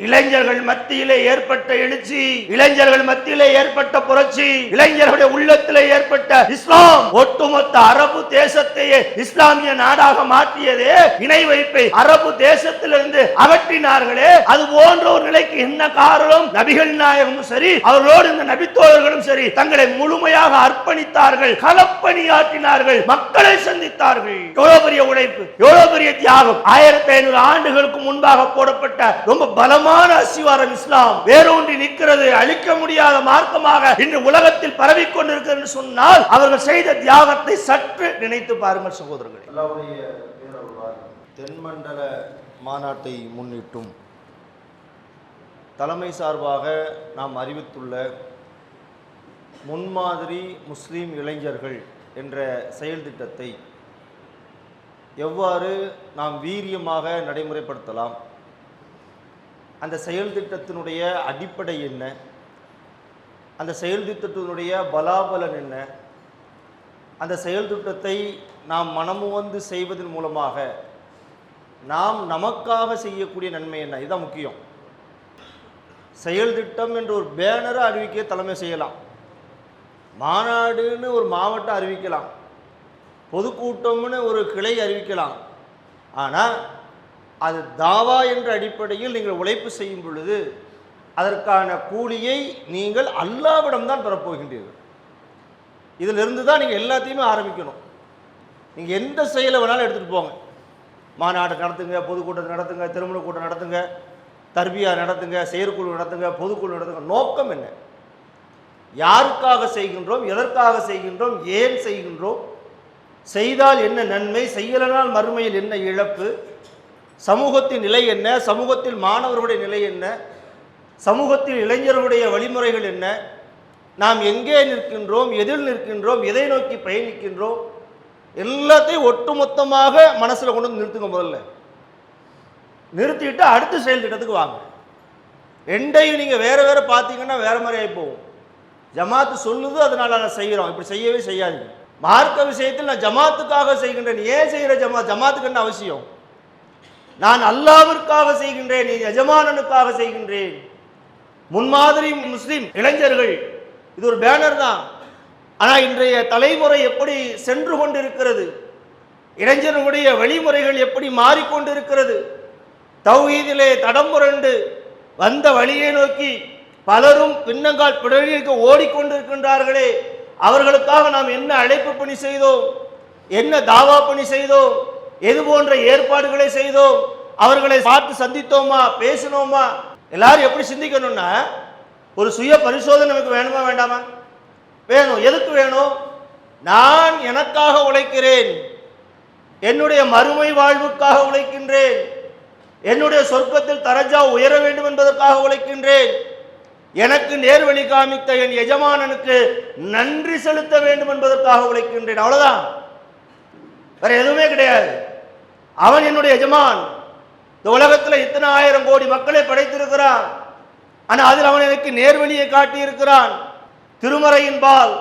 இளைஞர்கள் மத்தியிலே ஏற்பட்ட எழுச்சி இளைஞர்கள் மத்தியிலே ஏற்பட்ட புரட்சி இளைஞர்களுடைய உள்ளத்திலே ஏற்பட்ட இஸ்லாம் ஒட்டுமொத்த அரபு தேசத்தையே இஸ்லாமிய நாடாக மாற்றியதே இணை வைப்பை அரபு தேசத்திலிருந்து அகற்றினார்களே. அது போன்ற ஒரு நிலைக்கு என்ன காரணம் நபிகள் நாயகமும் சரி அவர்களோடு இந்த நபித்தோழர்களும் சரி தங்களை முழுமையாக அர்ப்பணித்தார்கள் களப்பணியாற்றினார்கள் மக்களை சந்தித்தார்கள். எவ்வளவு பெரிய உழைப்பு எவ்வளவு பெரிய தியாகம். ஆயிரத்தி ஐநூறு ஆண்டுகளுக்கு முன்பாக போடப்பட்ட ரொம்ப பலம் பலமான அசிவாரம் இஸ்லாம். வேரூன்றி நிற்கிறது அழிக்க முடியாத மார்க்கமாக இன்று உலகத்தில் பரவிக் கொண்டிருக்கிறது சொன்னால் அவர்கள் செய்த தியாகத்தை சற்று நினைத்து பாருங்கள் சகோதரர்களே. தென்மண்டல மாநாட்டை முன்னிட்டும். தலைமை சார்பாக நாம் அறிவித்துள்ள முன்மாதிரி முஸ்லீம் இளைஞர்கள் என்ற செயல் திட்டத்தை எவ்வாறு நாம் வீரியமாக நடைமுறைப்படுத்தலாம்? அந்த செயல் திட்டத்தினுடைய அடிப்படை என்ன? அந்த செயல் திட்டத்தினுடைய பலாபலன் என்ன? அந்த செயல் திட்டத்தை நாம் மனமுவந்து செய்வதன் மூலமாக நாம் நமக்காக செய்யக்கூடிய நன்மை என்ன? இதுதான் முக்கியம். செயல் திட்டம் என்ற ஒரு பேனரை அறிவிக்க தலைமை செய்யலாம். மாநாடுன்னு ஒரு மாவட்டம் அறிவிக்கலாம். பொதுக்கூட்டம்னு ஒரு கிளை அறிவிக்கலாம். ஆனால் அது தாவா என்ற அடிப்படையில் நீங்கள் உழைப்பு செய்யும் பொழுது அதற்கான கூலியை நீங்கள் அல்லாவிடம் தான் பெறப்போகின்றீர்கள். இதிலிருந்து தான் நீங்கள் எல்லாத்தையுமே ஆரம்பிக்கணும். நீங்கள் எந்த செயலை வேணாலும் எடுத்துகிட்டு போங்க. மாநாடு நடத்துங்க பொதுக்கூட்டம் நடத்துங்க திருமண கூட்டம் நடத்துங்க தர்பியா நடத்துங்க செயற்குழு நடத்துங்க பொதுக்குழு நடத்துங்க. நோக்கம் என்ன? யாருக்காக செய்கின்றோம் எதற்காக செய்கின்றோம் ஏன் செய்கின்றோம் செய்தால் என்ன நன்மை செய்யலனால் மறுமையில் என்ன இழப்பு சமூகத்தின் நிலை என்ன? சமூகத்தில் மாணவர்களுடைய நிலை என்ன? சமூகத்தில் இளைஞர்களுடைய வழிமுறைகள் என்ன? நாம் எங்கே நிற்கின்றோம்? எதில் நிற்கின்றோம்? எதை நோக்கி பயணிக்கின்றோம்? எல்லாத்தையும் ஒட்டுமொத்தமாக மனசில் கொண்டு வந்து நிறுத்துங்க முதல்ல. நிறுத்திட்டு அடுத்த செயல் திட்டத்துக்கு வாங்க. ரெண்டையும் நீங்கள் வேறு வேறு பார்த்தீங்கன்னா வேறு மாதிரி ஆகி போகும். ஜமாத்து சொல்லுது அதனால் நான் செய்கிறோம் இப்படி செய்யவே செய்யாதீங்க. மார்க்க விஷயத்தில் நான் ஜமாத்துக்காக செய்கின்றேன். ஏன் செய்கிற ஜமா ஜமாத்துக்கு என்ன அவசியம்? நான் அல்லாவிற்காக செய்கின்றேன் நீ எஜமானனுக்காக செய்கின்றேன். முன்மாதிரி முஸ்லிம் இளைஞர்கள் இது ஒரு பேனர் தான். ஆனால் இன்றைய தலைமுறை எப்படி சென்று கொண்டிருக்கிறது? இளைஞர்களுடைய வழிமுறைகள் எப்படி மாறிக்கொண்டிருக்கிறது? தௌஹீதிலே தடம் புரண்டு வந்த வழியை நோக்கி பலரும் பின்னங்கால் பிடலிற்கு ஓடிக்கொண்டிருக்கின்றார்களே. அவர்களுக்காக நாம் என்ன அழைப்பு பணி செய்தோம்? என்ன தாவா பணி செய்தோம்? எது போன்ற ஏற்பாடுகளை செய்தோம் அவர்களை பார்த்து சந்தித்தோமா பேசினோமா? எல்லாரும் எப்படி சிந்திக்கணும்னா ஒரு சுய பரிசோதனை நமக்கு வேணுமா வேண்டாமா? வேணும். எதுக்கு வேணும்? நான் எனக்காக உழைக்கிறேன். என்னுடைய மறுமை வாழ்வுக்காக உழைக்கின்றேன். என்னுடைய சொர்க்கத்தில் தரஜா உயர வேண்டும் என்பதற்காக உழைக்கின்றேன். எனக்கு நேர்வழி காமித்த என் எஜமானனுக்கு நன்றி செலுத்த வேண்டும் என்பதற்காக உழைக்கின்றேன். அவ்வளவுதான். வேற எதுவுமே கிடையாது. அவன் என்னுடைய எஜமான். இந்த உலகத்தில் இத்தனை ஆயிரம் கோடி மக்களை படைத்திருக்கிறான். ஆனால் அதில் அவன் எனக்கு நேர்வழியை காட்டியிருக்கிறான். திருமறையின் பால்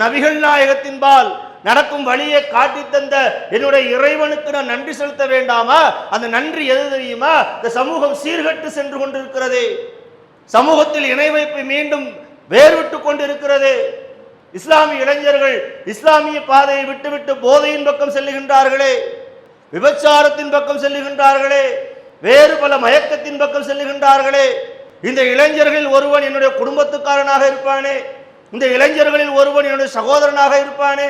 நபிகள் நாயகத்தின் பால் நடக்கும் வழியை காட்டி தந்த என்னுடைய இறைவனுக்கு நான் நன்றி செலுத்த வேண்டாமா? அந்த நன்றி எது தெரியுமா? இந்த சமூகம் சீர்கட்டு சென்று கொண்டிருக்கிறது. சமூகத்தில் இணை வைப்பு மீண்டும் வேர்விட்டு கொண்டிருக்கிறது. இஸ்லாமிய இளைஞர்கள் இஸ்லாமிய பாதையை விட்டுவிட்டு போதையின் பக்கம் செல்லுகின்றார்களே. விபச்சாரத்தின் பக்கம் செல்லுகின்றார்களே வேறு பல மயக்கத்தின் பக்கம் செல்லுகின்றார்களே. இந்த இளைஞர்களில் ஒருவன் என்னுடைய குடும்பத்துக்காரனாக இருப்பானே இந்த இளைஞர்களில் ஒருவன் என்னுடைய சகோதரனாக இருப்பானே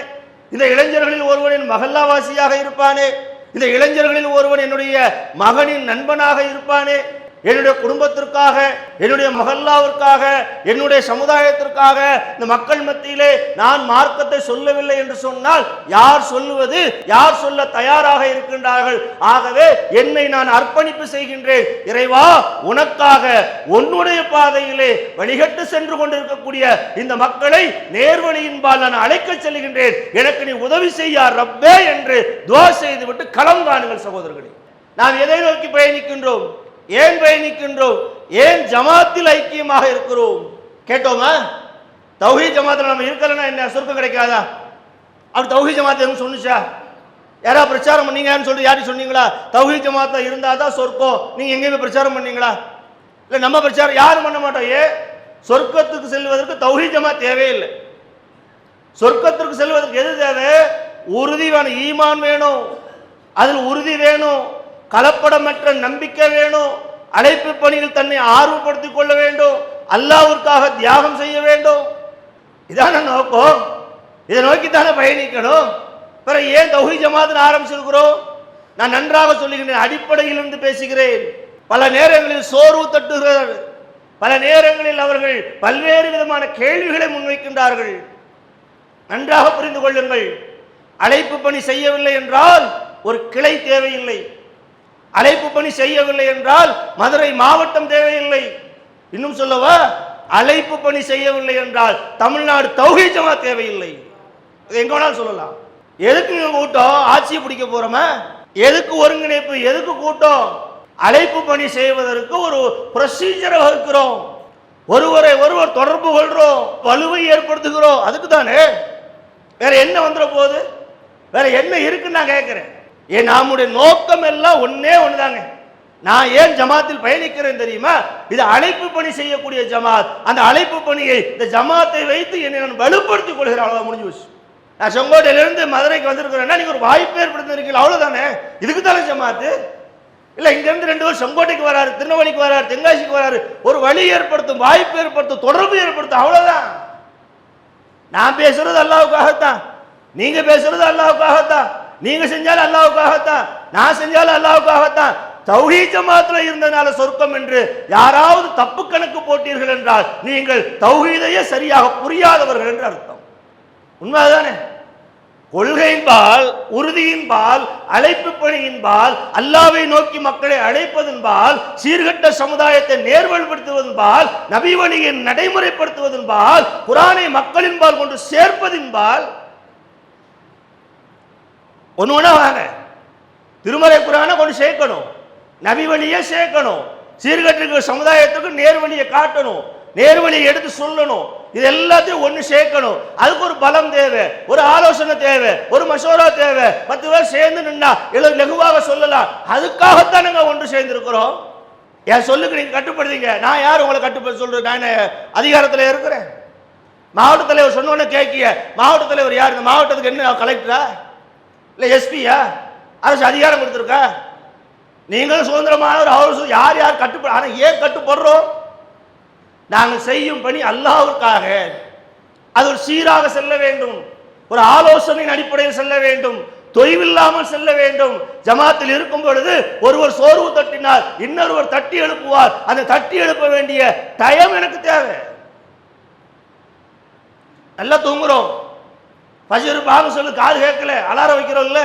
இந்த இளைஞர்களில் ஒருவன் என் மகல்லாவாசியாக இருப்பானே இந்த இளைஞர்களில் ஒருவன் என்னுடைய மகனின் நண்பனாக இருப்பானே என்னுடைய குடும்பத்திற்காக என்னுடைய மகல்லாவிற்காக என்னுடைய சமுதாயத்திற்காக இந்த மக்கள் மத்தியிலே நான் மார்க்கத்தை சொல்லவில்லை என்று சொன்னால் யார் சொல்லுவது யார் சொல்ல தயாராக இருக்கின்றார்கள்? ஆகவே என்னை நான் அர்ப்பணிப்பு செய்கின்றேன். இறைவா உனக்காக உன்னுடைய பாதையிலே வழிகட்டு சென்று கொண்டிருக்கக்கூடிய இந்த மக்களை நேர்வழியின்பால் நான் அழைக்கச் செல்கின்றேன். எனக்கு நீ உதவி செய்யார் ரப்பே என்று துவா செய்துவிட்டு களம் காணுங்கள் சகோதரர்களே. நாம் எதை நோக்கி பயணிக்கின்றோம்? ஏன் பயணிக்கின்றோம்? ஏன் ஜமாத்தில் ஐக்கியமாக இருக்கிறோம்? கேட்டோமா? தௌஹி ஜமாத்தில் நம்ம இருக்கலன்னா என்ன? சொர்க்கம் கிடைக்காதா? அப்படி தௌஹி ஜமாத் எதுவும் சொன்னுச்சா? யாரா பிரச்சாரம் பண்ணீங்கன்னு சொல்லி யாரும் சொன்னீங்களா? தௌஹி ஜமாத்தா இருந்தால் தான் சொர்க்கம். நீங்கள் எங்கேயுமே பிரச்சாரம் பண்ணீங்களா? இல்லை நம்ம பிரச்சாரம் யாரும் பண்ண மாட்டோம். ஏன் சொர்க்கத்துக்கு செல்வதற்கு தௌஹீஜமா தேவையில்லை சொர்க்கத்திற்கு செல்வதற்கு எது தேவை? உறுதி வேணும். ஈமான் வேணும். அதில் உறுதி வேணும். கலப்படமற்ற நம்பிக்கை வேணும். அழைப்பு பணியில் தன்னை ஆர்வப்படுத்திக் கொள்ள வேண்டும். அல்லாவிற்காக தியாகம் செய்ய வேண்டும். இதான நோக்கம். இதை நோக்கித்தானே பயணிக்கணும். பிறகு ஏன் தௌஹி ஜமாத்னு ஆரம்பிச்சிருக்கிறோம்? நான் நன்றாக சொல்லுகிறேன் அடிப்படையில் இருந்து பேசுகிறேன். பல நேரங்களில் சோர்வு தட்டுகிறார் பல நேரங்களில் அவர்கள் பல்வேறு விதமான கேள்விகளை முன்வைக்கின்றார்கள். நன்றாக புரிந்து கொள்ளுங்கள். அழைப்பு பணி செய்யவில்லை என்றால் ஒரு கிளை தேவையில்லை. அழைப்பு பணி செய்யவில்லை என்றால் மதுரை மாவட்டம் தேவையில்லை. இன்னும் சொல்லவா? அழைப்பு பணி செய்யவில்லை என்றால் தமிழ்நாடு தௌஹீஜமா தேவையில்லை. எங்க வேணாலும் சொல்லலாம். எதுக்கு கூட்டம்? ஆட்சியை பிடிக்க போறோமா? எதுக்கு ஒருங்கிணைப்பு? எதுக்கு கூட்டம்? அழைப்பு பணி செய்வதற்கு ஒரு ப்ரொசீஜரை வகுக்கிறோம். ஒருவரை ஒருவர் தொடர்பு கொள்றோம். வலுவை ஏற்படுத்துகிறோம். அதுக்கு தானே வேற என்ன வந்துட போகுது? வேற என்ன இருக்குன்னு நான் கேட்கிறேன் ஏன் நம்முடைய நோக்கம் எல்லாம் ஒன்னே ஒண்ணுதாங்க. நான் ஏன் ஜமாத்தில் பயணிக்கிறேன் தெரியுமா? இது அழைப்பு பணி செய்யக்கூடிய ஜமாத். அந்த அழைப்பு பணியை இந்த ஜமாத்தை வைத்து என்னை நான் வலுப்படுத்திக் கொள்கிறேன். அவ்வளோதான் முடிஞ்சு போச்சு. நான் செங்கோட்டையிலிருந்து மதுரைக்கு வந்திருக்கிறேன்னா நீங்க ஒரு வாய்ப்பு ஏற்படுத்திருக்கீங்க. அவ்வளவுதானே? இதுக்கு தானே ஜமாத்து இல்ல இங்க இருந்து ரெண்டு பேரும் செங்கோட்டைக்கு வராரு திருநெல்வேலிக்கு வராரு தென்காசிக்கு வராரு. ஒரு வழி ஏற்படுத்தும் வாய்ப்பு ஏற்படுத்தும் தொடர்பு ஏற்படுத்தும். அவ்வளவுதான். நான் பேசுறது அல்லாவுக்காகத்தான். நீங்க பேசுறது அல்லாவுக்காகத்தான். நீங்க செஞ்சாலும் அல்லாவுக்காகத்தான் நான் செஞ்சாலும் அல்லாவுக்காகத்தான் தௌஹீ மாத்திரம் இருந்தனால சொர்க்கம் என்று யாராவது தப்பு கணக்கு போட்டீர்கள் என்றால் நீங்கள் தௌஹீதையே சரியாக புரியாதவர்கள் என்று அர்த்தம். உண்மைதானே? கொள்கையின்பால் உறுதியின்பால் அழைப்பு பணியின்பால் அல்லாவை நோக்கி மக்களை அழைப்பதன்பால் சீர்கட்ட சமுதாயத்தை நேர்வழிப்படுத்துவதன்பால் நபிவணியை நடைமுறைப்படுத்துவதன்பால் குரானை மக்களின்பால் கொண்டு சேர்ப்பதின்பால் ஒன்று ஒன்றா வாங்க. திருமலை குரானை கொண்டு சேர்க்கணும். நபி வழியை சேர்க்கணும். சீர்கட்டிருக்கிற சமுதாயத்துக்கு நேர்வழியை காட்டணும். நேர்வழியை எடுத்து சொல்லணும். இது எல்லாத்தையும் ஒன்று சேர்க்கணும். அதுக்கு ஒரு பலம் தேவை ஒரு ஆலோசனை தேவை ஒரு மசோரா தேவை. பத்து பேர் சேர்ந்து நின்னா எழு லெகுவாக சொல்லலாம். அதுக்காகத்தான் நாங்கள் ஒன்று சேர்ந்துருக்கிறோம். என் சொல்லுக்கு நீங்கள் கட்டுப்படுத்தீங்க? நான் யார் உங்களை கட்டுப்படுத்த சொல்கிறேன் நான் அதிகாரத்தில் இருக்கிறேன்? மாவட்ட தலைவர் சொன்னோன்னே கேட்கிய மாவட்ட தலைவர் யார்? இந்த மாவட்டத்துக்கு என்ன கலெக்டரா? இல்லை எஸ்பியா? அரசு அதிகாரம் கொடுத்துருக்கா? நீங்களும் சுதந்திரமானவர் அவர் சு- யார் யார் கட்டுப்பட ஆனால் ஏன் கட்டுப்படுறோம்? நாங்கள் செய்யும் பணி அல்லாஹ்வுக்காக. அது ஒரு சீராக செல்ல வேண்டும். ஒரு ஆலோசனையின் அடிப்படையில் செல்ல வேண்டும். தொய்வில்லாமல் செல்ல வேண்டும். ஜமாத்தில் இருக்கும் பொழுது ஒருவர் சோர்வு தட்டினால் இன்னொருவர் தட்டி எழுப்புவார். அந்த தட்டி எழுப்ப வேண்டிய டயம் எனக்கு தேவை. நல்லா தூங்குறோம். பசுரு பாங்க சொல்லு காது கேட்கல அலாரம் வைக்கிறோம்ல.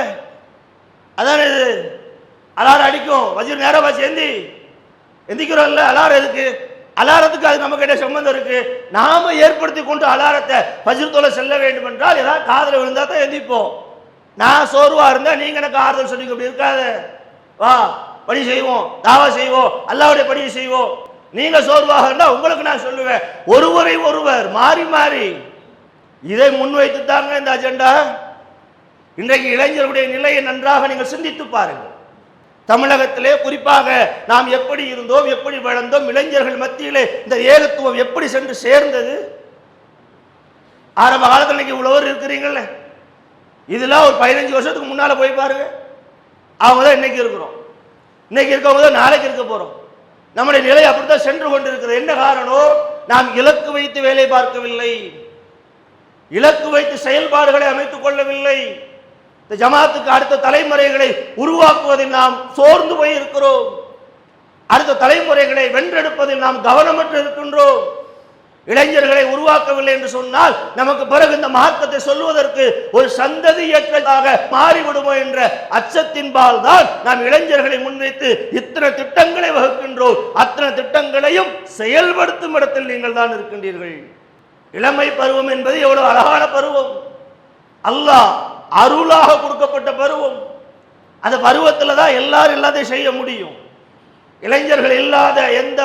அதானே இது. அலாரம் அடிக்கும். வஜிர் நேரம் வச்சு எந்தி எந்திக்கிறோம்ல அலாரம் எதுக்கு? அலாரத்துக்கு அது நம்ம கிட்ட சம்பந்தம் இருக்கு. நாம ஏற்படுத்தி கொண்டு அலாரத்தை பஜிர் தொலை செல்ல வேண்டும் என்றால் ஏதாவது காதில் விழுந்தா தான் எந்திப்போம். நான் சோர்வா இருந்தா நீங்க எனக்கு ஆறுதல் சொன்னீங்க அப்படி இருக்காத. வா பணி செய்வோம் தாவா செய்வோம் அல்லாவுடைய பணியை செய்வோம். நீங்க சோர்வாக இருந்தா உங்களுக்கு நான் சொல்லுவேன். ஒருவரை ஒருவர் மாறி மாறி. இதை முன்வைத்து தாங்க இந்த அஜெண்டா. இன்றைக்கு இளைஞர்களுடைய நிலையை நன்றாக நீங்கள் சிந்தித்து பாருங்கள். தமிழகத்திலே குறிப்பாக நாம் எப்படி இருந்தோம் எப்படி வளர்ந்தோம் இளைஞர்கள் மத்தியிலே இந்த ஏகத்துவம் எப்படி சென்று சேர்ந்தது? ஆரம்ப காலத்தில் இன்னைக்கு இவ்வளவு இருக்கிறீங்கள்ல இதெல்லாம் ஒரு பதினஞ்சு வருஷத்துக்கு முன்னால போய் பாருங்க. அவங்க தான் இன்னைக்கு இருக்கிறோம். இன்னைக்கு இருக்கவங்க தான் நாளைக்கு இருக்க போறோம். நம்முடைய நிலை அப்படித்தான் சென்று கொண்டிருக்கிறது. என்ன காரணம்? நாம் இலக்கு வைத்து வேலை பார்க்கவில்லை. இலக்கு வைத்து செயல்பாடுகளை அமைத்துக் கொள்ளவில்லை. இந்த ஜமாத்துக்கு அடுத்த தலைமுறைகளை உருவாக்குவதில் நாம் சோர்ந்து போய் இருக்கிறோம் அடுத்த தலைமுறைகளை வென்றெடுப்பதில் நாம் கவனமற்று இருக்கின்றோம். இளைஞர்களை உருவாக்கவில்லை என்று சொன்னால் நமக்கு பிறகு இந்த மார்க்கத்தை சொல்வதற்கு ஒரு சந்ததியற்றதாக மாறிவிடுமோ என்ற அச்சத்தின்பால் தான் நாம் இளைஞர்களை முன்வைத்து இத்தனை திட்டங்களை வகுக்கின்றோம். அத்தனை திட்டங்களையும் செயல்படுத்தும் இடத்தில் நீங்கள் தான் இருக்கின்றீர்கள். இளமை பருவம் என்பது எவ்வளவு அழகான பருவம். அல்லாஹ் அருளாக கொடுக்கப்பட்ட பருவம். அந்த பருவத்தில் தான் எல்லாரும் எல்லாத்தையும் செய்ய முடியும். இளைஞர்கள் இல்லாத எந்த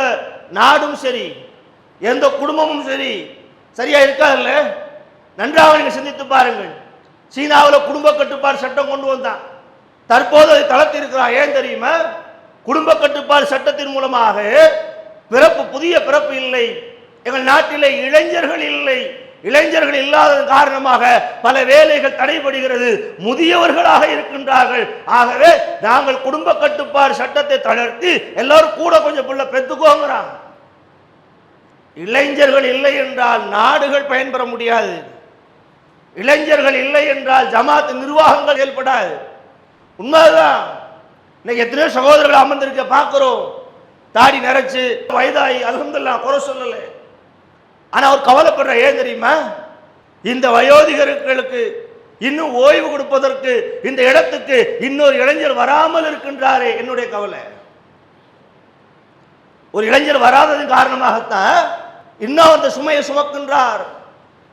நாடும் சரி எந்த குடும்பமும் சரி சரியா இருக்காதுல்ல? நன்றாக நீங்கள் சிந்தித்து பாருங்கள். சீனாவில் குடும்ப கட்டுப்பாடு சட்டம் கொண்டு வந்தான். தற்போது அதை தளர்த்திருக்கிறான் ஏன் தெரியுமா? குடும்ப கட்டுப்பாடு சட்டத்தின் மூலமாக பிறப்பு புதிய பிறப்பு இல்லை. எங்கள் நாட்டிலே இளைஞர்கள் இல்லை. இளைஞர்கள் இல்லாதது காரணமாக பல வேலைகள் தடைபடுகிறது. முதியவர்களாக இருக்கின்றார்கள். ஆகவே நாங்கள் குடும்ப கட்டுப்பாடு சட்டத்தை தளர்த்தி எல்லாரும் கூட கொஞ்சம் பிள்ளை பெற்றுக்கோங்கிறாங்க இளைஞர்கள் இல்லை என்றால் நாடுகள் பயன்பெற முடியாது. இளைஞர்கள் இல்லை என்றால் ஜமாத் நிர்வாகங்கள் செயல்படாது. உண்மைதான். இன்னைக்கு எத்தனையோ சகோதரர்கள் அமர்ந்திருக்க பார்க்கிறோம். தாடி நிறைச்சு வயதாகி அல்ஹம்துலில்லாஹ் குறை சொல்லலை. ஆனால் அவர் கவலைப்படுற ஏன் தெரியுமா? இந்த வயோதிகர்களுக்கு இன்னும் ஓய்வு கொடுப்பதற்கு இந்த இடத்துக்கு இன்னொரு இளைஞர் வராமல் இருக்கின்றாரே என்னுடைய கவலை. ஒரு இளைஞர் வராததன் காரணமாகத்தான் இன்னும் அந்த சுமையை சுமக்கின்றார்.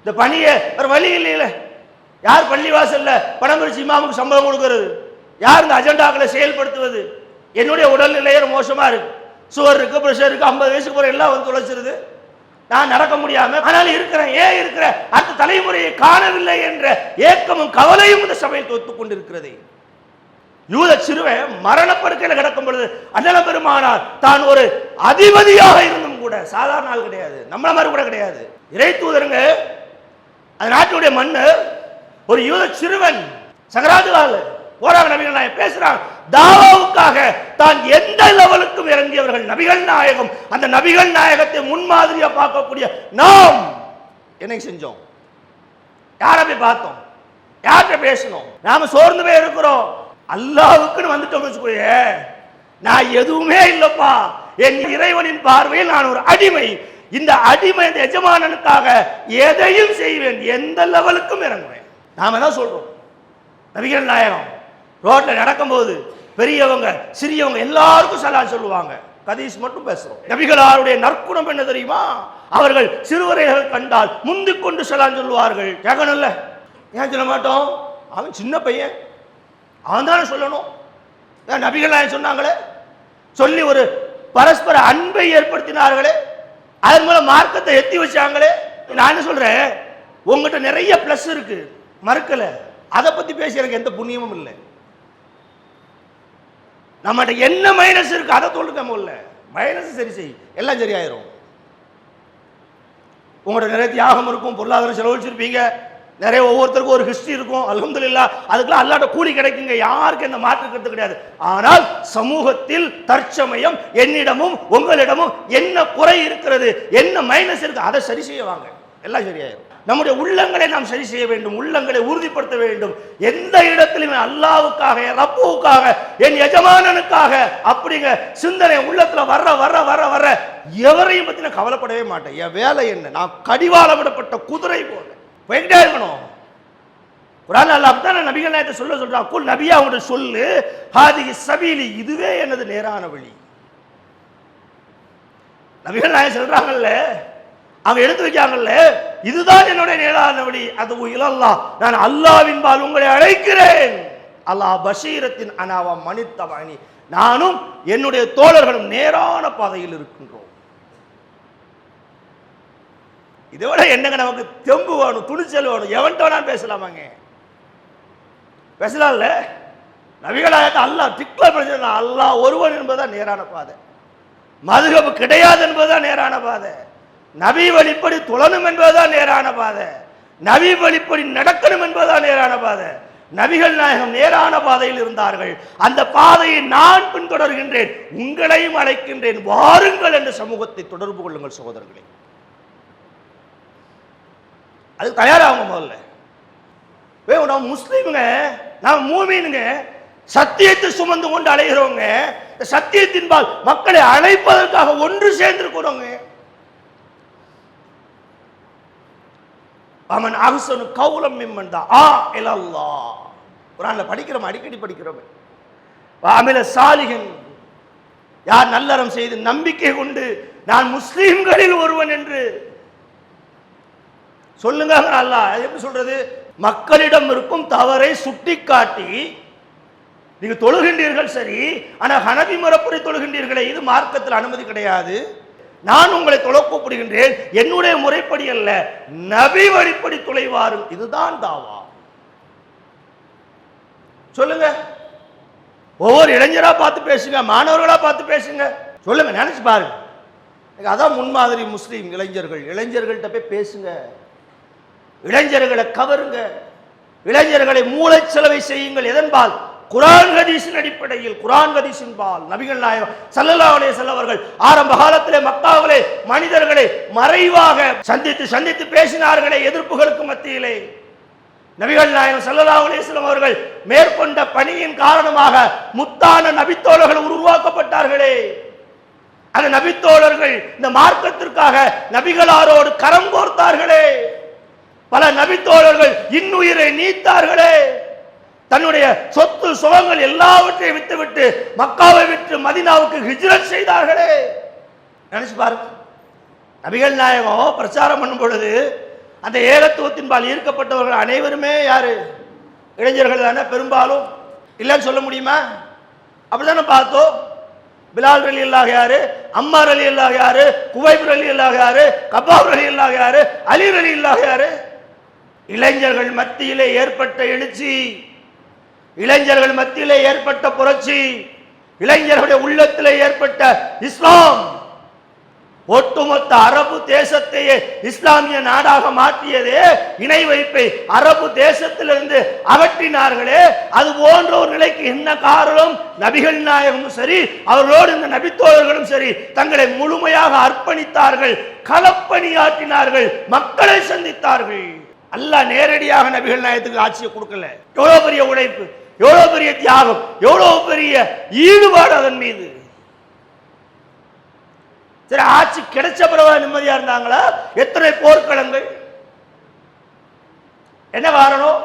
இந்த பணியை ஒரு வழி இல்லையில. யார் பள்ளி வாசல்ல பணம் இமாமுக்கு சம்பளம் கொடுக்கிறது? யார் இந்த அஜெண்டாக்களை செயல்படுத்துவது? என்னுடைய உடல்நிலையர் மோசமாக மோசமா இருக்கு? சுவர் இருக்கு ப்ரெஷர் இருக்கு ஐம்பது வயசுக்கு போற எல்லாம் வந்து உழைச்சிருது. நான் நடக்க முடியாம ஆனால் இருக்கிறேன் ஏன் இருக்கிற அடுத்த தலைமுறையை காணவில்லை என்ற ஏக்கமும் கவலையும் இந்த சபையில் தொத்துக் கொண்டிருக்கிறது. யூத சிறுவன் மரணப்படுக்கையில் கிடக்கும் பொழுது அண்ணல பெருமானார் தான் ஒரு அதிபதியாக இருந்தும் கூட சாதாரண ஆள் கிடையாது நம்மள மாதிரி கூட கிடையாது. இறை தூதருங்க அந்த நாட்டினுடைய மண்ணு ஒரு யூத சிறுவன் சகராஜுவால் போறாங்க நபிகள் நாயகம் பேசுறாங்க. தாவாவுக்காக தான் எந்த லெவலுக்கும் இறங்கியவர்கள் நபிகள் நாயகம். அந்த நபிகள் நாயகத்தை முன்மாதிரியா பார்க்கக்கூடிய நாம் என்னை செஞ்சோம். யாரை போய் பார்த்தோம்? யார்கிட்ட பேசணும் நாம சோர்ந்து போய் இருக்கிறோம். அல்லாவுக்குன்னு வந்துட்டோம்னு வச்சுக்கோயே. நான் எதுவுமே இல்லப்பா. என் இறைவனின் பார்வையில் நான் ஒரு அடிமை. இந்த அடிமை இந்த எஜமானனுக்காக எதையும் செய்வேன். எந்த லெவலுக்கும் இறங்குவேன். நாம தான் சொல்றோம். நபிகள் நாயகம் ரோட்ல நடக்கும்போது பெரியவங்க சிறியவங்க எல்லாருக்கும் சலான் சொல்லுவாங்க. கதீஸ் மட்டும் பேசுறோம். நபிகளாருடைய நற்குணம் என்ன தெரியுமா? அவர்கள் சிறுவரைகள் கண்டால் முந்திக் கொண்டு சலான் சொல்லுவார்கள். கேட்கணும்ல ஏன் சொல்ல மாட்டோம்? அவன் சின்ன பையன். அவன் தானே சொல்லணும். ஏன் நபிகள் சொன்னாங்களே? சொல்லி ஒரு பரஸ்பர அன்பை ஏற்படுத்தினார்களே. அதன் மூலம் மார்க்கத்தை எத்தி வச்சாங்களே. நான் என்ன சொல்றேன்? உங்ககிட்ட நிறைய பிளஸ் இருக்கு. மறுக்கல. அதை பத்தி பேசி எனக்கு எந்த புண்ணியமும் இல்லை. நம்மகிட்ட என்ன மைனஸ் இருக்கு? அதை சொல்லுங்க முதல்ல. மைனஸ் சரி செய். எல்லாம் சரியாயிரும். உங்களோட நிறைய தியாகம் இருக்கும் பொருளாதாரம் செலவழிச்சிருப்பீங்க. நிறைய ஒவ்வொருத்தருக்கும் ஒரு ஹிஸ்டரி இருக்கும். அல்ஹம்துலில்லாஹ் அதுக்கெல்லாம் அல்லாட்ட கூலி கிடைக்குங்க. யாருக்கும் இந்த மாற்று கருத்து கிடையாது. ஆனால் சமூகத்தில் தற்சமயம் என்னிடமும் உங்களிடமும் என்ன குறை இருக்கிறது என்ன மைனஸ் இருக்கு அதை சரி செய்ய வாங்க. எல்லாம் சரியாயிரும். நம்முடைய உள்ளங்களை நாம் சரி செய்ய வேண்டும் உள்ளங்களை உறுதிப்படுத்த வேண்டும். எந்த இடத்திலுமே அல்லாவுக்காக என் ரப்புவுக்காக என் எஜமானனுக்காக அப்படிங்க சிந்தனை உள்ளத்துல வர்ற வர்ற வர வர எவரையும் பத்தி நான் கவலைப்படவே மாட்டேன். என் வேலை என்ன? நான் கடிவாளமிடப்பட்ட குதிரை போல. எங்கே இருக்கணும். குரான் அல்லாஹ் அப்படித்தான் நபிகள் நாயத்தை சொல்ல சொல்றான்? குல் நபியா அவங்கள்ட்ட சொல்லு. ஹாதிகி சபீலி இதுவே எனது நேரான வழி. நபிகள் நாயகம் சொல்றாங்கல்ல அவங்க எடுத்து வைக்காங்கல்ல இதுதான் என்னுடைய நேரான வழி அது இலல்லா. நான் அல்லாவின் பால் உங்களை அழைக்கிறேன். அல்லாஹ் பஷீரத்தின் அனாவா மனித்தவாணி நானும் என்னுடைய தோழர்களும் நேரான பாதையில் இருக்கின்றோம். இதை விட என்னங்க நமக்கு தெம்பு வேணும் துணிச்சல் வேணும்? எவன்ட்ட வேணாலும் பேசலாமாங்க பேசலாம்ல நபிகளாக அல்லாஹ் டிக்ளர் பண்ணி அல்லாஹ் ஒருவன் என்பதுதான் நேரான பாதை. மதுகப்பு கிடையாது என்பதுதான் நேரான பாதை. நபி வழிப்படி துளணும் என்பதுதான் நேரான பாதை. நபி வழிப்படி நடக்கணும் என்பதுதான் நேரான பாதை. நபிகள் நாயகம் நேரான பாதையில் இருந்தார்கள். அந்த பாதையை நான் பின்தொடர்கின்றேன் உங்களையும் அழைக்கின்றேன் வாருங்கள் என்ற சமூகத்தை தொடர்பு கொள்ளுங்கள் சகோதரர்களே. அது தயாராகுங்க முதல்ல. வே நாம் முஸ்லீமுங்க நாம் மூமீனுங்க சத்தியத்தை சுமந்து கொண்டு அலைகிறவங்க சத்தியத்தின்பால் மக்களை அழைப்பதற்காக ஒன்று சேர்ந்திருக்கிறோங்க அவன் அகசனு மிம்மன் தான் ஆ இலல்லா. குரான்ல படிக்கிறோம் அடிக்கடி படிக்கிறோம் அமில சாலிகன் யார் நல்லறம் செய்து நம்பிக்கை கொண்டு நான் முஸ்லீம்களில் ஒருவன் என்று சொல்லுங்க அல்லாஹ் அது எப்படி சொல்றது? மக்களிடம் இருக்கும் தவறை சுட்டிக்காட்டி நீங்க தொழுகின்றீர்கள் சரி ஆனா ஹனபி முறைப்படி தொழுகின்றீர்களே இது மார்க்கத்தில் அனுமதி கிடையாது. நான் உங்களை தொழ கூப்பிடுகின்றேன் என்னுடைய முறைப்படி அல்ல. நபி வழிப்படி துளைவாரும் இதுதான் தாவா. சொல்லுங்க. ஒவ்வொரு இளைஞரா பார்த்து பேசுங்க மாணவர்களா பார்த்து பேசுங்க. சொல்லுங்க நினைச்சு பாருங்க. அதான் முன்மாதிரி முஸ்லீம் இளைஞர்கள். இளைஞர்கள்ட்ட போய் பேசுங்க. இளைஞர்களை கவருங்க. இளைஞர்களை மூளைச்சலவை செய்யுங்கள். எதன்பால்? குரான் ஹதீஸின் அடிப்படையில் குரான் ஹதீஸின் பால். நபிகள் நாயகம் சல்லல்லா அலே செல்லவர்கள் ஆரம்ப காலத்திலே மக்காவிலே மனிதர்களை மறைவாக சந்தித்து சந்தித்து பேசினார்களே எதிர்ப்புகளுக்கு மத்தியிலே. நபிகள் நாயகம் சல்லல்லா அலேஸ்லம் அவர்கள் மேற்கொண்ட பணியின் காரணமாக முத்தான நபித்தோழர்கள் உருவாக்கப்பட்டார்களே. அந்த நபித்தோழர்கள் இந்த மார்க்கத்திற்காக நபிகளாரோடு கரம் கோர்த்தார்களே. பல நபித்தோழர்கள் இன்னுயிரை நீத்தார்களே. தன்னுடைய சொத்து சுகங்கள் எல்லாவற்றையும் விட்டுவிட்டு மக்காவை விட்டு மதினாவுக்கு ஹிஜ்ரத் செய்தார்களே. நினைச்சு பாருங்க. நபிகள் நாயகம் பிரச்சாரம் பண்ணும் பொழுது அந்த ஏகத்துவத்தின்பால் ஈர்க்கப்பட்டவர்கள் அனைவருமே யாரு? இளைஞர்கள் தானே பெரும்பாலும். இல்லைன்னு சொல்ல முடியுமா? அப்படிதானே பார்த்தோம். பிலால் அலி அல்லாஹ் யாரு? அம்மார் அலி அல்லாஹ் யாரு? குவைப் அலி அல்லாஹ் யாரு? கபாப் அலி அல்லாஹ் யாரு? அலி அலி அல்லாஹ் யாரு? இளைஞர்கள் மத்தியிலே ஏற்பட்ட எழுச்சி. இளைஞர்கள் மத்தியிலே ஏற்பட்ட புரட்சி இளைஞர்களுடைய உள்ளத்திலே ஏற்பட்ட இஸ்லாம் ஒட்டுமொத்த அரபு தேசத்தையே இஸ்லாமிய நாடாக மாற்றியதே இணை வைப்பை அரபு தேசத்திலிருந்து அகற்றினார்களே. அது போன்ற ஒரு நிலைக்கு என்ன காரணம்? நபிகள் நாயகமும் சரி அவர்களோடு இந்த நபித்தோழர்களும் சரி தங்களை முழுமையாக அர்ப்பணித்தார்கள் களப்பணியாற்றினார்கள் மக்களை சந்தித்தார்கள். அல்லாஹ் நேரடியாக நபிகள் நாயகத்துக்கு ஆட்சியை கொடுக்கல. எவ்வளவு பெரிய உழைப்பு எவ்வளவு பெரிய தியாகம் எவ்வளவு பெரிய ஈடுபாடு அதன் மீது? சரி ஆட்சி கிடைச்ச பிறகு நிம்மதியா இருந்தாங்களா? எத்தனை போர்க்களங்கள்? என்ன காரணம்?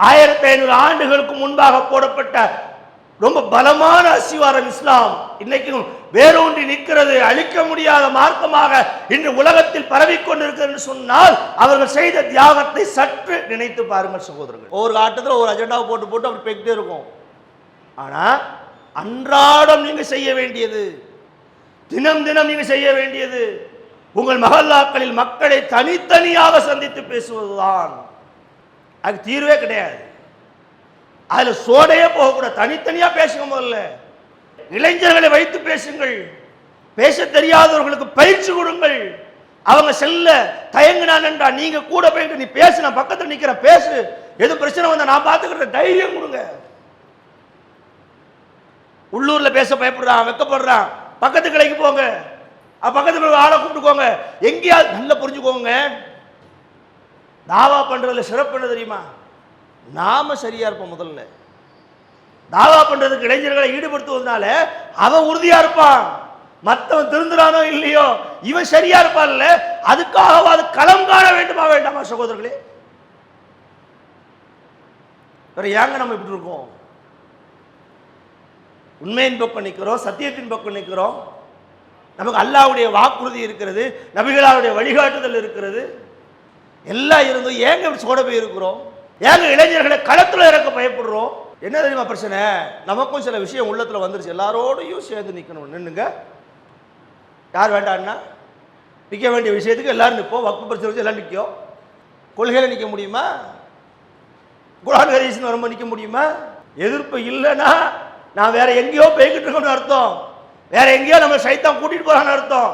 ஆயிரத்தி ஐநூறு ஆண்டுகளுக்கு முன்பாக போடப்பட்ட ரொம்ப பலமான அசிவாரம் இஸ்லாம். இன்னைக்கும் வேரூன்றி நிற்கிறது அழிக்க முடியாத மார்க்கமாக இன்று உலகத்தில் பரவிக் கொண்டிருக்கிறது சொன்னால் அவர்கள் செய்த தியாகத்தை சற்று நினைத்து பாருங்கள் சகோதரர்கள். ஒவ்வொரு ஆட்டத்தில் ஒரு அஜெண்டாவை போட்டு போட்டு அப்படி போய்கிட்டே இருக்கும். ஆனால் அன்றாடம் நீங்கள் செய்ய வேண்டியது தினம் தினம் நீங்கள் செய்ய வேண்டியது உங்கள் மகல்லாக்களில் மக்களை தனித்தனியாக சந்தித்து பேசுவதுதான். அது தீர்வே கிடையாது. அதுல சோடையே போகக்கூடாது தனித்தனியா பேசுங்க முதல்ல. இளைஞர்களை வைத்து பேசுங்கள். பேச தெரியாதவர்களுக்கு பயிற்சி கொடுங்கள். அவங்க செல்ல தயங்கினான் என்றா நீங்க கூட போயிட்டு நீ பேசு நான் பக்கத்துல நிக்கிற பேசு. எது பிரச்சனை வந்தா நான் பார்த்துக்கிற தைரியம் கொடுங்க. உள்ளூர்ல பேச பயப்படுறான் வெக்கப்படுறான். பக்கத்து கடைக்கு போங்க. பக்கத்துல ஆளை கூப்பிட்டுக்கோங்க எங்கேயாவது நல்லா புரிஞ்சுக்கோங்க. தாவா பண்றதுல சிறப்பு என்ன தெரியுமா? நாம சரியா இருப்போம் முதல்ல. தாவா பண்றதுக்கு இளைஞர்களை ஈடுபடுத்துவதனால அவன் உறுதியா இருப்பான். மத்தவன் திருந்துறானோ இல்லையோ இவன் சரியா இருப்பான்ல அதுக்காக அது களம் காண வேண்டுமா வேண்டாமா சகோதரர்களே? வேற ஏங்க நம்ம இப்படி இருக்கோம்? உண்மையின் பக்கம் நிற்கிறோம் சத்தியத்தின் பக்கம் நிற்கிறோம் நமக்கு அல்லாவுடைய வாக்குறுதி இருக்கிறது நபிகளாருடைய வழிகாட்டுதல் இருக்கிறது. எல்லாம் இருந்தும் ஏங்க இப்படி சோட போய் இருக்கிறோம்? ஏங்க இளைஞர்களை களத்தில் இறக்க பயப்படுறோம்? என்ன தெரியுமா பிரச்சனை? நமக்கும் சில விஷயம் உள்ளத்தில் வந்துருச்சு. எல்லாரோடையும் சேர்ந்து நிற்கணும் நின்றுங்க யார் வேண்டாம்னா நிற்க வேண்டிய விஷயத்துக்கு எல்லாரும் நிற்போம் வக்கு பிரச்சனை வச்சு எல்லாம் நிற்கும் கொள்கையில் நிற்க முடியுமா? குரான் ஹதீஸ்னு ரொம்ப நிற்க முடியுமா? எதிர்ப்பு இல்லைன்னா நான் வேற எங்கேயோ போய்கிட்டு இருக்கோம்னு அர்த்தம். வேற எங்கேயோ நம்ம சைத்தான் கூட்டிகிட்டு போகிறான்னு அர்த்தம்.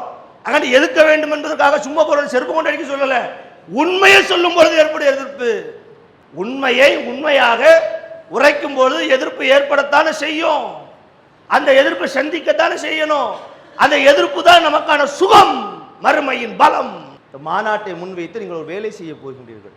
அங்கே எதிர்க்க வேண்டும் என்பதற்காக சும்மா போற செருப்பு கொண்டு அடிக்க சொல்லலை. உண்மையை சொல்லும் பொழுது ஏற்படும் எதிர்ப்பு. உண்மையை உண்மையாக உரைக்கும் பொழுது எதிர்ப்பு ஏற்படத்தானே செய்யும். அந்த எதிர்ப்பு சந்திக்கத்தானே செய்யணும். அந்த எதிர்ப்பு தான் நமக்கான சுகம் மறுமையின் பலம். இந்த மாநாட்டை முன்வைத்து நீங்கள் ஒரு வேலை செய்ய போகின்றீர்கள்.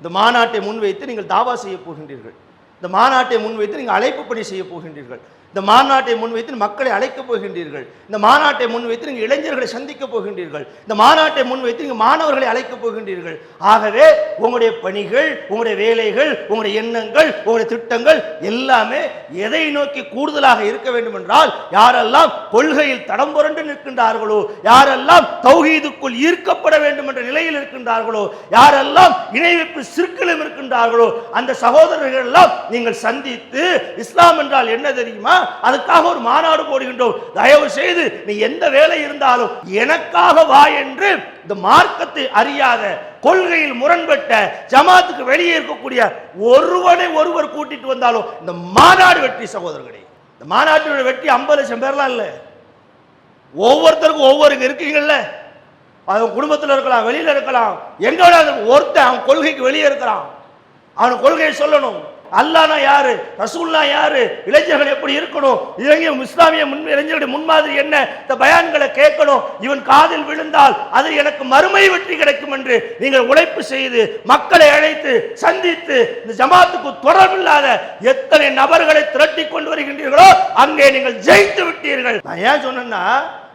இந்த மாநாட்டை முன்வைத்து நீங்கள் தாவா செய்ய போகின்றீர்கள். இந்த மாநாட்டை முன்வைத்து நீங்கள் அழைப்பு பணி செய்ய போகின்றீர்கள். இந்த மாநாட்டை முன்வைத்து மக்களை அழைக்கப் போகின்றீர்கள். இந்த மாநாட்டை முன்வைத்து நீங்கள் இளைஞர்களை சந்திக்கப் போகின்றீர்கள். இந்த மாநாட்டை முன்வைத்து நீங்கள் மாணவர்களை அழைக்கப் போகின்றீர்கள். ஆகவே உங்களுடைய பணிகள் உங்களுடைய வேலைகள் உங்களுடைய எண்ணங்கள் உங்களுடைய திட்டங்கள் எல்லாமே எதை நோக்கி கூடுதலாக இருக்க வேண்டும் என்றால் யாரெல்லாம் கொள்கையில் தடம் புரண்டு நிற்கின்றார்களோ யாரெல்லாம் தௌஹீதுக்குள் ஈர்க்கப்பட வேண்டும் என்ற நிலையில் இருக்கின்றார்களோ யாரெல்லாம் இணைவிப்பு சிற்கிலும் இருக்கின்றார்களோ அந்த சகோதரர்கள் எல்லாம் நீங்கள் சந்தித்து இஸ்லாம் என்றால் என்ன தெரியுமா? அதுக்காக ஒரு மாநாடு போடுகின்றோம். தயவு செய்து நீ எந்த வேலை இருந்தாலும் எனக்காக வா என்று இந்த மார்க்கத்தை அறியாத கொள்கையில் முரண்பட்ட ஜமாத்துக்கு வெளியே இருக்கக்கூடிய ஒருவனை ஒருவர் கூட்டிட்டு வந்தாலும் இந்த மாநாடு வெற்றி சகோதரர்களே. இந்த மாநாட்டினுடைய வெற்றி ஐம்பது லட்சம் பேர்லாம் இல்லை. ஒவ்வொருத்தருக்கும் ஒவ்வொரு இங்க இருக்கீங்கல்ல. அவன் குடும்பத்தில் இருக்கலாம் வெளியில இருக்கலாம். எங்க ஒருத்தன் அவன் கொள்கைக்கு வெளியே இருக்கிறான். அவன் கொள்கையை சொல்லணும். அல்லானா யாரு? ரசூல்லா யாரு? இளைஞர்கள் எப்படி இருக்கணும்? இளைஞர் இஸ்லாமிய முன் இளைஞர்களுடைய முன்மாதிரி என்ன? இந்த பயான்களை கேட்கணும். இவன் காதில் விழுந்தால் அது எனக்கு மறுமை வெற்றி கிடைக்கும் என்று நீங்கள் உழைப்பு செய்து மக்களை அழைத்து சந்தித்து இந்த ஜமாத்துக்கு தொடர்பில்லாத எத்தனை நபர்களை திரட்டி கொண்டு வருகின்றீர்களோ அங்கே நீங்கள் ஜெயித்து விட்டீர்கள். நான் ஏன் சொன்னேன்னா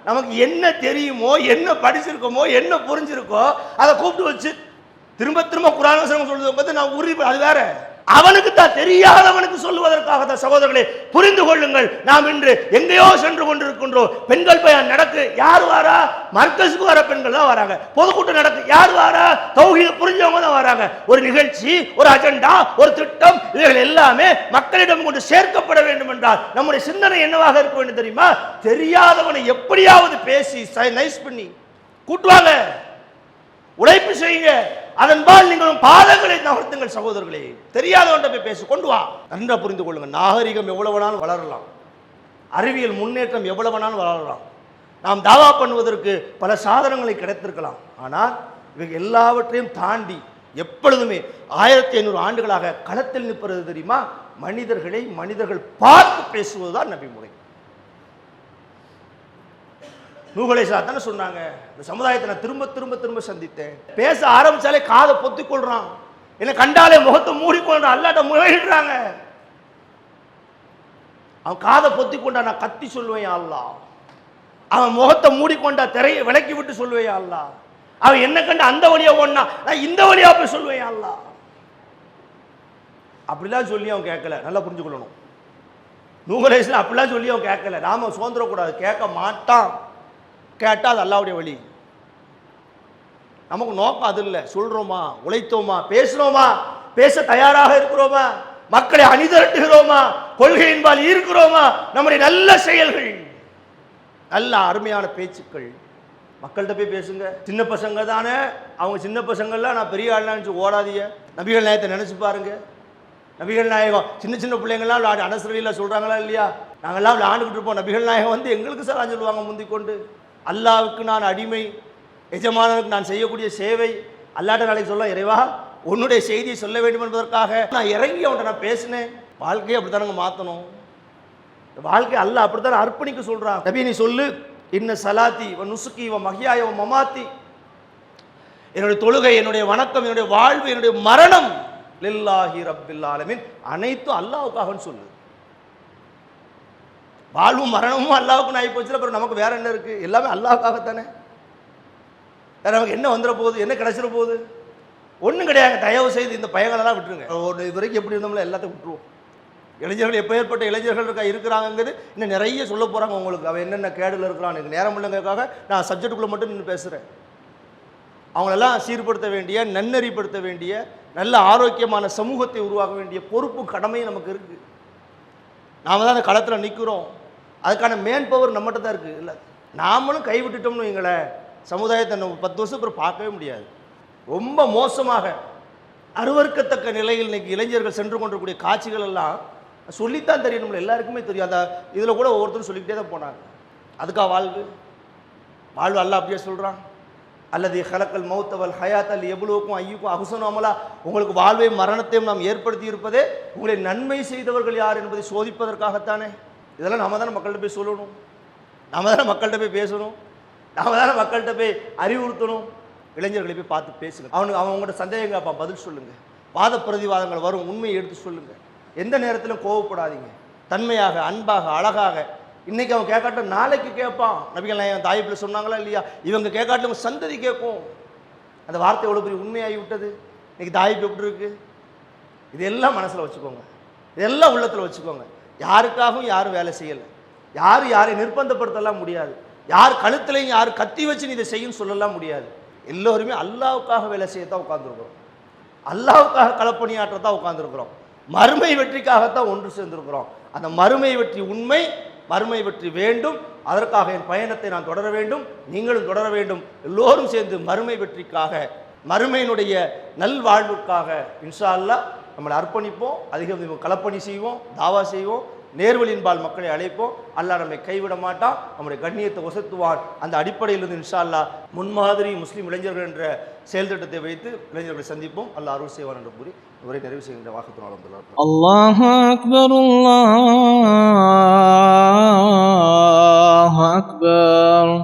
நமக்கு என்ன தெரியுமோ என்ன படிச்சிருக்கோமோ என்ன புரிஞ்சிருக்கோ அதை கூப்பிட்டு வச்சு திரும்ப திரும்ப குரான சொல்றதை சொல்றது நான் உறுதி அது வேற. அவனுக்கு தான் தெரியாதவனுக்கு சொல்லுவதற்காக தான் சகோதரர்களே புரிந்து கொள்ளுங்கள். நாம் இன்று எங்கேயோ சென்று கொண்டிருக்கின்றோம். பெண்கள் பயன் நடக்கு யார் வாரா? மர்க்கஸுக்கு வர பெண்கள் தான் வராங்க. பொதுக்கூட்டம் நடக்கு யார் வாரா? தௌஹீத புரிஞ்சவங்க தான் வராங்க. ஒரு நிகழ்ச்சி ஒரு அஜெண்டா ஒரு திட்டம் இவைகள் எல்லாமே மக்களிடம் கொண்டு சேர்க்கப்பட வேண்டும் என்றால் நம்முடைய சிந்தனை என்னவாக இருக்க வேண்டும் தெரியுமா? தெரியாதவனை எப்படியாவது பேசி நைஸ் பண்ணி கூட்டுவாங்க. உழைப்பு செய்யுங்க. அதன்பால் நீங்களும் பாதங்களை நகர்த்துங்கள் சகோதரர்களே. தெரியாதவன்ட்ட போய் பேசு. கொண்டு வா. நன்றா புரிந்து கொள்ளுங்க நாகரிகம் எவ்வளவு வேணாலும் வளரலாம். அறிவியல் முன்னேற்றம் எவ்வளவு வேணாலும் வளரலாம். நாம் தாவா பண்ணுவதற்கு பல சாதனங்களை கிடைத்திருக்கலாம். ஆனால் இவை எல்லாவற்றையும் தாண்டி எப்பொழுதுமே ஆயிரத்தி ஐநூறு ஆண்டுகளாக களத்தில் நிற்பது தெரியுமா? மனிதர்களை மனிதர்கள் பார்த்து பேசுவதுதான் நபிமுறை. நூகலை தானே சொன்னாங்க. இந்த சமுதாயத்தை நான் திரும்ப திரும்ப திரும்ப சந்தித்தேன். பேச ஆரம்பிச்சாலே காதை பொத்திக் என்னை கண்டாலே முகத்தை மூடிக்கொள்றான் அல்லாட்ட முறையிடுறாங்க. அவன் காதை பொத்தி கொண்டா நான் கத்தி சொல்லுவேன் அல்லா. அவன் முகத்தை மூடிக்கொண்டா திரையை விலக்கி விட்டு சொல்லுவேன் அல்லா. அவன் என்ன கண்டு அந்த வழியா ஓடனா நான் இந்த வழியா போய் சொல்லுவேன் அல்லா. அப்படிலாம் சொல்லி அவன் கேட்கல. நல்லா புரிஞ்சுக்கொள்ளணும். நூகலேசன் அப்படிலாம் சொல்லி அவன் கேட்கல. நாம சுதந்திரக்கூடாது. கேட்க மாட்டான். கேட்டால் அது அல்லாவுடைய வழி. நமக்கு நோக்கம் அது இல்லை. சொல்றோமா? உழைத்தோமா? பேசுறோமா? பேச தயாராக இருக்கிறோமா? மக்களை அணிதிரட்டுகிறோமா? கொள்கையின்பால் இருக்கிறோமா நம்முடைய நல்ல செயல்கள். நல்ல அருமையான பேச்சுக்கள். மக்கள்கிட்ட போய் பேசுங்க. சின்ன பசங்க தானே. அவங்க சின்ன பசங்கள்லாம் நான் பெரிய ஆள்லாம் நினச்சி ஓடாதீங்க. நபிகள் நாயகத்தை நினச்சி பாருங்க. நபிகள் நாயகம். சின்ன சின்ன பிள்ளைங்களாம் விளையாடி அனசரியில் சொல்கிறாங்களா இல்லையா? நாங்கள்லாம் விளையாண்டுக்கிட்டு இருப்போம். நபிகள் நாயகம் வந்து எங்களுக்கு சார் சொல்லுவாங்க முந்திக் கொண்டு அல்லாவுக்கு நான் அடிமை எஜமானனுக்கு நான் செய்யக்கூடிய சேவை அல்லாட்ட நாளைக்கு சொல்ல இறைவா உன்னுடைய செய்தியை சொல்ல வேண்டும் என்பதற்காக நான் இறங்கி அவன்கிட்ட நான் பேசினேன். வாழ்க்கையை அப்படி தானங்க மாற்றணும் வாழ்க்கை அல்ல அப்படித்தான் அர்ப்பணிக்க சொல்கிறான் நபி நீ சொல்லு இன்ன சலாத்தி இவன் நுசுக்கி இவன் மகியாய இவன் மமாத்தி. என்னுடைய தொழுகை என்னுடைய வணக்கம் என்னுடைய வாழ்வு என்னுடைய மரணம் லில்லாஹி ரப்பில் ஆலமின். அனைத்தும் அல்லாவுக்காகன்னு சொல்லு. வாழ்வும் மரணமும் அல்லாஹ்வுக்கு ஆகி போச்சுல அப்புறம் நமக்கு வேற என்ன இருக்கு? எல்லாமே அல்லாஹ்வுக்காகத்தானே வேற நமக்கு என்ன வந்துட போகுது? என்ன கிடைச்சிட போகுது? ஒன்றும் கிடையாது. தயவு செய்து இந்த பயங்களெல்லாம் விட்டுருங்க. ஒரு இது வரைக்கும் எப்படி இருந்தோம்ல எல்லாத்தையும் விட்டுருவோம். இளைஞர்கள் எப்பேற்பட்ட இளைஞர்கள் இருக்கா இருக்கிறாங்கிறது இன்னும் நிறைய சொல்ல போகிறாங்க உங்களுக்கு. அவன் என்னென்ன கேடில் இருக்கிறான்? எனக்கு நேரம் இல்லைங்கிறதுக்காக நான் சப்ஜெக்டுக்குள்ளே மட்டும் நின்று பேசுகிறேன் அவங்களெல்லாம் சீர்படுத்த வேண்டிய நன்னறிப்படுத்த வேண்டிய நல்ல ஆரோக்கியமான சமூகத்தை உருவாக்க வேண்டிய பொறுப்பு கடமையும் நமக்கு இருக்குது நாம் தான் அந்த களத்தில் நிற்கிறோம் அதுக்கான மேன் பவர் நம்மகிட்ட தான் இருக்குது இல்லை நாமளும் கைவிட்டுட்டோம்னு வைங்களேன் சமுதாயத்தை நம்ம பத்து வருஷம் அப்புறம் பார்க்கவே முடியாது. ரொம்ப மோசமாக அருவருக்கத்தக்க நிலையில் இன்றைக்கி இளைஞர்கள் சென்று கொண்டிருக்கூடிய காட்சிகள் எல்லாம் சொல்லித்தான் தெரியணும்ல எல்லாருக்குமே தெரியும். அந்த இதில் கூட ஒவ்வொருத்தரும் சொல்லிக்கிட்டே தான் போனாங்க. அதுக்கா வாழ்வு? வாழ்வு அல்ல அப்படியே சொல்கிறான் அல்லது ஹலக்கல் மௌத்தவல் ஹயாத் அல் எவ்வளவுக்கும் ஐயுக்கும் அகுசனோமலா உங்களுக்கு வாழ்வை மரணத்தையும் நாம் ஏற்படுத்தி இருப்பதே உங்களை நன்மை செய்தவர்கள் யார் என்பதை சோதிப்பதற்காகத்தானே? இதெல்லாம் நாம தானே மக்கள்கிட்ட போய் சொல்லணும். நாம தானே மக்கள்கிட்ட போய் பேசணும். நாம தானே மக்கள்கிட்ட போய் அறிவுறுத்தணும். இளைஞர்களை போய் பார்த்து பேசுங்க. அவனுக்கு அவன் உங்கள்கிட்ட சந்தேகம் பதில் சொல்லுங்க. வாத பிரதிவாதங்கள் வரும் உண்மையை எடுத்து சொல்லுங்க. எந்த நேரத்திலும் கோவப்படாதீங்க. தன்மையாக அன்பாக அழகாக. இன்னைக்கு அவன் கேட்காட்டும் நாளைக்கு கேட்பான். நபிகள் என் தாய்ப்பில் சொன்னாங்களா இல்லையா? இவங்க கேட்காட்டும் சந்ததி கேட்கும். அந்த வார்த்தை எவ்வளோ பெரிய உண்மையாகி விட்டது? இன்னைக்கு தாய்ப்பு எப்படி இருக்கு? இதெல்லாம் மனசில் வச்சுக்கோங்க. இதெல்லாம் உள்ளத்தில் வச்சுக்கோங்க. யாருக்காகவும் யாரும் வேலை செய்யலை. யாரும் யாரை நிர்பந்தப்படுத்தலாம் முடியாது. யார் கழுத்துலையும் யார் கத்தி வச்சு நீ இதை செய்யுன்னு சொல்லலாம் முடியாது. எல்லோருமே அல்லாவுக்காக வேலை செய்யத்தான் உட்காந்துருக்குறோம் அல்லாவுக்காக களப்பணியாற்றத்தான் உட்காந்துருக்குறோம் மறுமை வெற்றிக்காகத்தான் ஒன்று சேர்ந்திருக்கிறோம். அந்த மறுமை வெற்றி உண்மை மறுமை வெற்றி வேண்டும். அதற்காக என் பயணத்தை நான் தொடர வேண்டும். நீங்களும் தொடர வேண்டும். எல்லோரும் சேர்ந்து மறுமை வெற்றிக்காக மறுமையினுடைய நல்வாழ்வுக்காக இன்ஷா அல்லா நம்மளை அர்ப்பணிப்போம் அதிகம் களப்பணி செய்வோம் தாவா செய்வோம் நேர்வழியின்பால் மக்களை அழைப்போம். அல்லாஹ் நம்மை கைவிட மாட்டான் நம்முடைய கண்ணியத்தை ஒசத்துவான். அந்த அடிப்படையிலிருந்து இன்ஷா அல்லா முன்மாதிரி முஸ்லீம் இளைஞர்கள் என்ற செயல் திட்டத்தை வைத்து இளைஞர்களை சந்திப்போம். அல்லாஹ் அருள் செய்வான் என்று கூறி உரை நிறைவு செய்கின்ற வாக்குத்தினால் அல்லாஹ் அக்பர் அல்லாஹ்